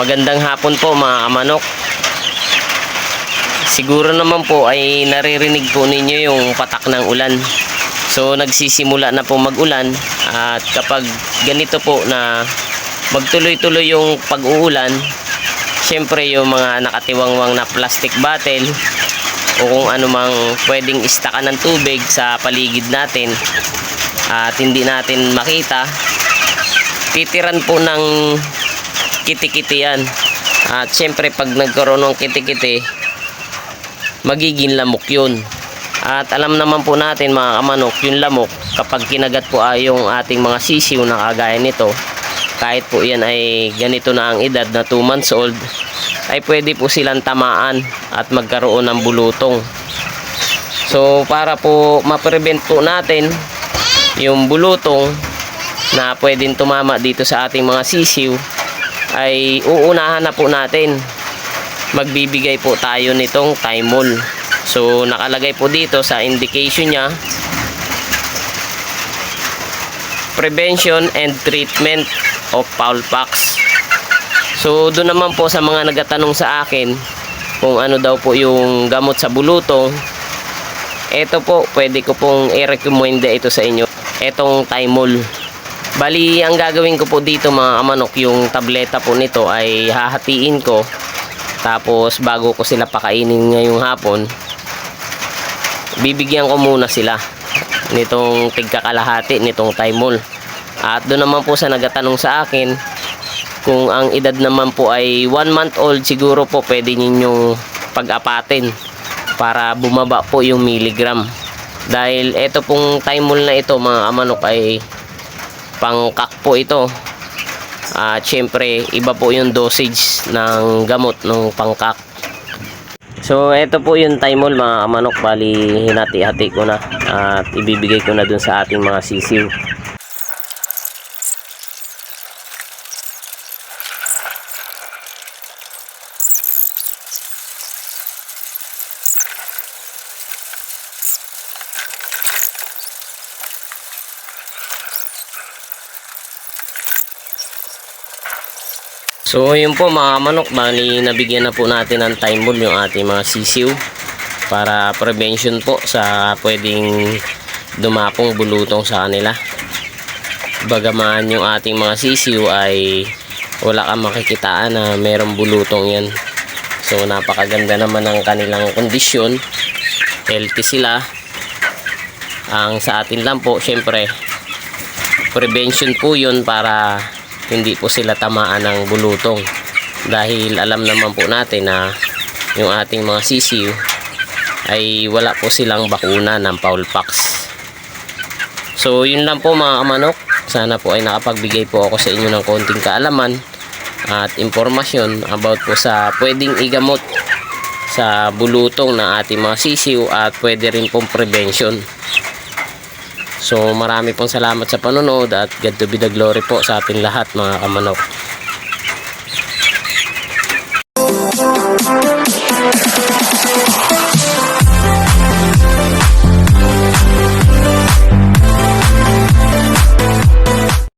Magandang hapon po mga kamanok. Siguro naman po ay naririnig po ninyo yung patak ng ulan. So nagsisimula na po mag-ulan at kapag ganito po na magtuloy-tuloy yung pag-uulan, syempre yung mga nakatiwangwang na plastic bottle o kung ano pwedeng istakan ng tubig sa paligid natin at hindi natin makita, titiran po ng kitikiti yan. At syempre pag nagkaroon ng kitikiti, magiging lamok yun. At alam naman po natin mga kamanok, yung lamok, kapag kinagat po ay yung ating mga sisiw na kagaya nito, kahit po yan ay ganito na ang edad na 2 months old, ay pwede po silang tamaan at magkaroon ng bulutong. So para po ma-prevent po natin yung bulutong na pwedeng tumama dito sa ating mga sisiw, ay uunahan na po natin magbibigay po tayo nitong Thymol. So nakalagay po dito sa indication niya prevention and treatment of foulpox. So doon naman po sa mga nagatanong sa akin kung ano daw po yung gamot sa bulutong ito po pwede ko pong i-recommend ito sa inyo etong Thymol Bali, ang gagawin ko po dito mga kamanok, yung tableta po nito ay hahatiin ko. Tapos bago ko sila pakainin ngayong hapon, bibigyan ko muna sila nitong tigkakalahati nitong Thymol. At doon naman po sa nagatanong sa akin, kung ang edad naman po ay 1 month old, siguro po pwede ninyong pag-apatin para bumaba po yung milligram. Dahil ito pong Thymol na ito mga kamanok ay pangkak po ito. At syempre iba po yung dosage ng gamot ng pangkak. So ito po yung Thymol mga kamanok bali hinati-hati ko na at ibibigay ko na dun sa ating mga sisiw So yun po mga manok, bali nabigyan na po natin ng time ball yung ating mga sisiw para prevention po sa pwedeng dumapong bulutong sa kanila. Bagaman yung ating mga sisiw ay wala kang makikitaan na merong bulutong yan. So napakaganda naman ng kanilang kondisyon. Healthy sila. Ang sa atin lang po, syempre, prevention po yun para hindi po sila tamaan ng bulutong. Dahil alam naman po natin na yung ating mga sisiw ay wala po silang bakuna ng Paulpax so yun lang po mga kamanok. Sana po ay nakapagbigay po ako sa inyo ng konting kaalaman at impormasyon about po sa pwedeng igamot sa bulutong ng ating mga sisiw at pwede rin pong prevention So marami pong salamat sa panonood at God to be the glory po sa ating lahat mga kamanok. Thank you.